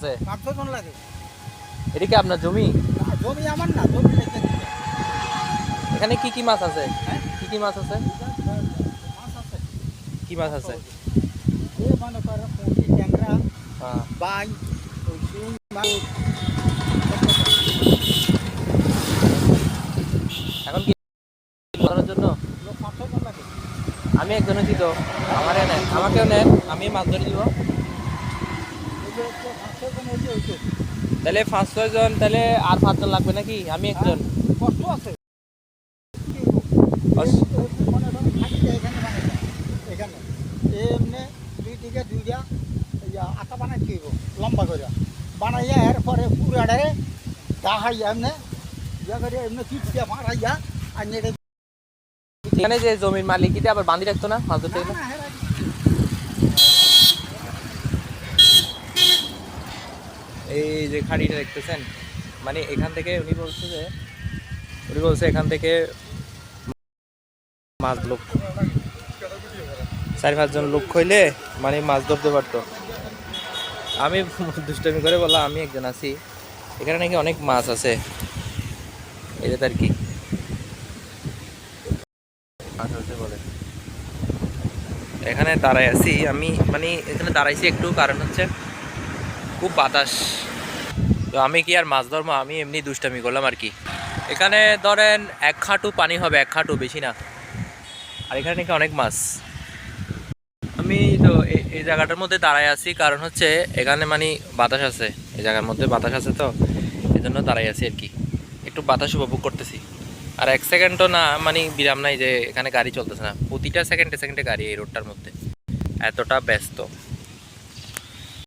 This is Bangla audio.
আছে? পাঁচশো জন লাগে। এটা কি আপনার জমি? জমি আমার না জমি এখানে কি কি মাছ আছে? হ্যাঁ? কি কি মাছ আছে? মাছ আছে কি মাছ আছে? হ্যাঁ। বাই এখন কি করার জন্য? আমি একজনে দিত। আমারে নেন। আমাকেও নেন আমি মাছ ধরে দিব এই যে একশো পাঁচশো জন ওই যে ওই যে তাহলে পাঁচ ছয় জন, তাহলে আর পাঁচজন লাগবে নাকি? আমি একজন। এখানে দুই আটা বানাই লম্বা বানাইয়া এরপরে এমনি আর যে জমির মালিক আবার বান্ধি রাখতো না? মাছ ধরতে এই যে খাড়িটা দেখতেছেন মানে এখান থেকে উনি বলছে যে, উনি বলছে এখান থেকে মাছ লোক, চার পাঁচজন লোক হইলে মানে মাছ ধরতে পারতো। আমি দুষ্টামি করে বললাম, আমি একজন আছি, এখানে নাকি অনেক মাছ আছে। এটা আর কি? বলে। এখানে দাঁড়াই আছি, আমি মানে এখানে দাঁড়াইছি একটু, কারণ হচ্ছে খুব বাতাস। তো আমি কি আর মাছ ধরবো? আমি এমনি দুষ্টামি করলাম আর কি। এখানে ধরেন এক খাটু পানি হবে, এক খাটু বেশি না। আর এখানে নাকি অনেক মাছ। আমি তো এই জায়গাটার মধ্যে দাঁড়ায় আছি, কারণ হচ্ছে এখানে মানে বাতাস আছে। এই জায়গার মধ্যে বাতাস আছে তো এই জন্য দাঁড়াই আছি আর কি। একটু বাতাস উপভোগ করতেছি। আর এক সেকেন্ডও না মানে বিরাম নাই যে এখানে গাড়ি চলতেছে না। প্রতিটা সেকেন্ডে সেকেন্ডে গাড়ি এই রোডটার মধ্যে। এতটা ব্যস্ত।